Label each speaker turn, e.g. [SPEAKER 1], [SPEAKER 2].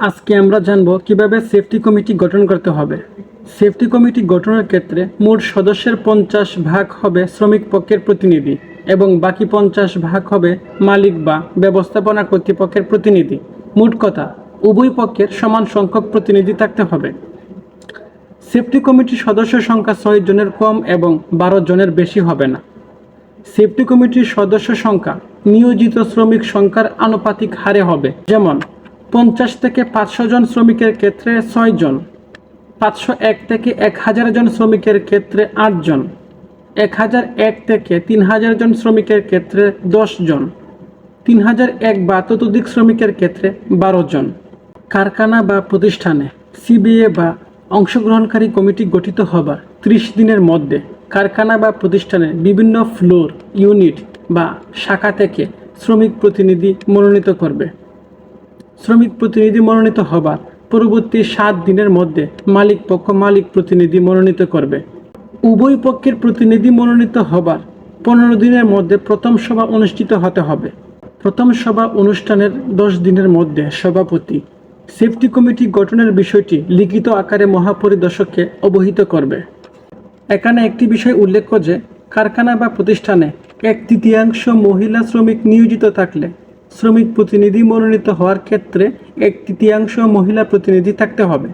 [SPEAKER 1] আজকে আমরা জানব কীভাবে সেফটি কমিটি গঠন করতে হবে। সেফটি কমিটি গঠনের ক্ষেত্রে মোট সদস্যের পঞ্চাশ ভাগ হবে শ্রমিক পক্ষের প্রতিনিধি এবং বাকি পঞ্চাশ ভাগ হবে মালিক বা ব্যবস্থাপনা কর্তৃপক্ষের প্রতিনিধি। মোট কথা, উভয় পক্ষের সমান সংখ্যক প্রতিনিধি থাকতে হবে। সেফটি কমিটির সদস্য সংখ্যা ছয় জনের কম এবং বারো জনের বেশি হবে না। সেফটি কমিটির সদস্য সংখ্যা নিয়োজিত শ্রমিক সংখ্যার আনুপাতিক হারে হবে। যেমন পঞ্চাশ থেকে পাঁচশো জন শ্রমিকের ক্ষেত্রে ছয় জন, পাঁচশো এক থেকে এক হাজার জন শ্রমিকের ক্ষেত্রে আট জন, এক হাজার এক থেকে তিন হাজার জন শ্রমিকের ক্ষেত্রে জন, তিন হাজার এক বা ততোধিক শ্রমিকের ক্ষেত্রে বারো জন। কারখানা বা প্রতিষ্ঠানে সিবিএ বা অংশগ্রহণকারী কমিটি গঠিত হবার ত্রিশ দিনের মধ্যে কারখানা বা প্রতিষ্ঠানের বিভিন্ন ফ্লোর, ইউনিট বা শাখা থেকে শ্রমিক প্রতিনিধি মনোনীত করবে। শ্রমিক প্রতিনিধি মনোনীত হবার পরবর্তী সাত দিনের মধ্যে মালিক পক্ষ মালিক প্রতিনিধি মনোনীত করবে। উভয় পক্ষের প্রতিনিধি মনোনীত হবার পনেরো দিনের মধ্যে প্রথম সভা অনুষ্ঠিত হতে হবে। প্রথম সভা অনুষ্ঠানের দশ দিনের মধ্যে সভাপতি, সেফটি কমিটি গঠনের বিষয়টি লিখিত আকারে মহাপরিদর্শককে অবহিত করবে। এখানে একটি বিষয় উল্লেখ্য যে, কারখানা বা প্রতিষ্ঠানে এক তৃতীয়াংশ মহিলা শ্রমিক নিয়োজিত থাকলে শ্রমিক প্রতিনিধি মনোনীত হওয়ার ক্ষেত্রে এক তৃতীয়াংশ মহিলা প্রতিনিধি থাকতে হবে।